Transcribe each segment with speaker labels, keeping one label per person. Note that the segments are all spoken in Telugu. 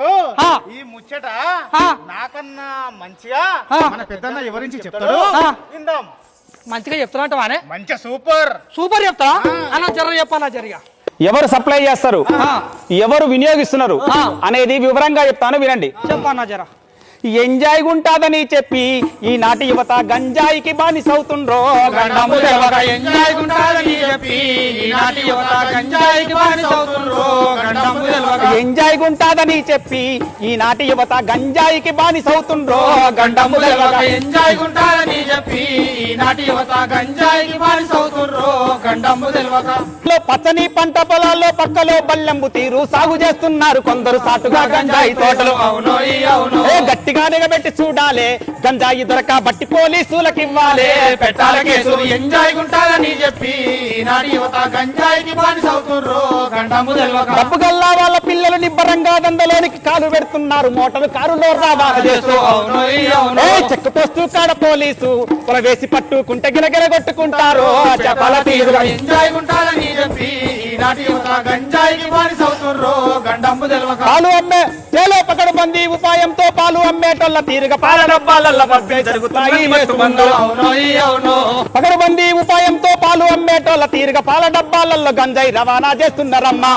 Speaker 1: ఆ.
Speaker 2: ఈ ముచ్చట. నాకన్నా మంచిగా. మన పెద్దన్న ఎవరించి చెప్తాడు. విందాం.
Speaker 1: మంచిగా చెప్తున్నట్టువానే
Speaker 2: మంచి సూపర్.
Speaker 1: సూపర్ చెప్తా? అన్న జర చెప్పాలా జరిగా
Speaker 3: ఎవరు సప్లై చేస్తారు?
Speaker 1: ఆ.
Speaker 3: ఎవరు వినియోగిస్తున్నారు. అనేది వివరంగా చెప్తాను వినండి.
Speaker 1: చెప్పన్నా జర
Speaker 3: ఎంజాయ్ గుంటాదని చెప్పి ఈనాటి యువత గంజాయికి బానిసవుతుండ్రో? గండము
Speaker 1: ఎంజాయ్ గుంటాలని చెప్పి ఈనాటి యువత గంజాయికి బానిసవుతుండ్రో?
Speaker 3: ఎంజాయ్ గుంటాదని చెప్పి ఈనాటి యువత గంజాయికి బానిసవుతుండ్రో గండము
Speaker 1: ఎంజాయ్ గుంటాలని చెప్పి ఈనాటి యువత గంజాయికి బానిసవుతుండ్రో గండము తెలవక
Speaker 3: పచ్చని పంట పొలాల్లో పక్కలో బల్లెంబు తీరు సాగు చేస్తున్నారు కొందరు సాటుగా గంజాయి తోటలు.
Speaker 1: అవునో అవునో.
Speaker 3: గట్టిగా నిలబెట్టి చూడాలే. గంజాయి దొరక బట్టి పోలీసులకు ఇవ్వాలే
Speaker 1: పెట్టాల కేసు. ఎంజాయ్ గుంటాలని చెప్పి ఈనాటి యువత గంజాయికి తెలవక
Speaker 3: డబ్బు గల్లా వాళ్ళ పిల్లలు నిబ్బరంగా దండలోనికి కాలు పెడుతున్నారు. మోటారు కారులో చెక్ పోస్టు కాడ పోలీసు కొల వేసి పట్టుకుంటే గిలగిల కొట్టుకుంటారు. పాలు అమ్మే చేలో బంది ఉపాయంతో పాలు అమ్మేటోళ్ళ తీరుగా పాల డబ్బాలల్ల జరుగుతాయి ఉపాయంతో పాలు అమ్మేటోళ్ళ తీరుగా పాల డబ్బాలలో గంజాయి రవాణా చేస్తున్నారమ్మా.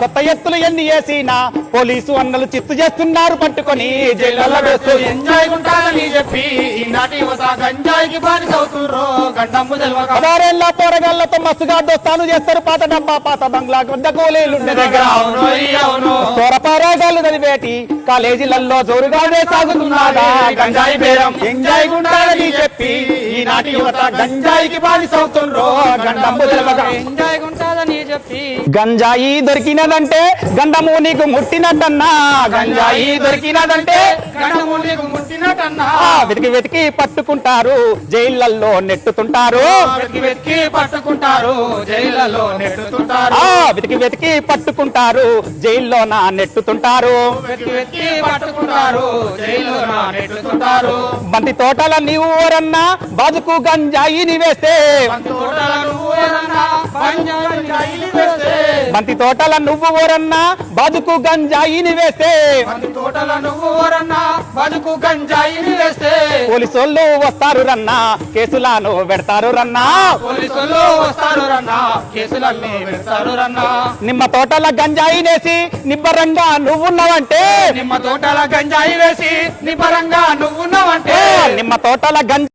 Speaker 3: కొత్త ఎత్తులు ఎన్ని వేసినా పోలీసు అన్నలు చిత్తు చేస్తున్నారు పట్టుకొని పదారేళ్ళ పోరగాళ్ళతో మస్తుగా దోస్తాను చేస్తారు పాత డబ్బా పాత బంగ్లా కొద్ద కోలేలుండే దగ్గర. సోరపారాగాళ్ళు చదివేటి కాలేజీలలో జోరుగానే సాగుతున్నాడా? గంజాయి బేరం ఎంజాయ్ గుండాలని చెప్పి ఈనాటి యువత గంజాయికి బానిసవుతుండ్రో
Speaker 1: ఎంజాయ్ చెప్పి
Speaker 3: గంజాయి దొరికినదంటే గండము నీకు ముట్టినట్టన్నా? గంజాయి దొరికినదంటే
Speaker 1: గండము నీకు ముట్టినట్టన్నా?
Speaker 3: వెతికి వెతికి పట్టుకుంటారు జైళ్ళల్లో నెట్టుతుంటారు.
Speaker 1: వెతికి వెతికి పట్టుకుంటారు జైళ్ళలో నెట్టుతుంటారు.
Speaker 3: ఆ వెతికి వెతికి పట్టుకుంటారు జైల్లో నా నెట్టుతుంటారు.
Speaker 1: వెతికి వెతికి పట్టుకుంటారు జైల్లో నెట్టుతుంటారు.
Speaker 3: బంతి తోటల నీవు ఊరన్నా బాజుకు గంజాయిని వేస్తే
Speaker 1: తోటల నువ్వు ఏదన్నా గంజాయిని వేస్తే
Speaker 3: బంతి తోటల నువ్వు ఊరన్నా బాజుకు గంజాయిని వేస్తే.
Speaker 1: తోటల నువ్వు ఎవరన్నా బతుకు గంజాయిని వేస్తే.
Speaker 3: పోలీసోళ్ళు వస్తారు రన్నా కేసులను పెడతారు రన్నా
Speaker 1: పోలీసులు వస్తారు రన్నా కేసులన్నీ పెడతారు రన్నా
Speaker 3: నిమ్మ తోటల గంజాయినేసి నిబ్బరంగా నువ్వున్నావంటే.
Speaker 1: నిమ్మ తోటల గంజాయి వేసి నిపరంగా నువ్వున్నావంటే.
Speaker 3: నిమ్మ తోటల గంజ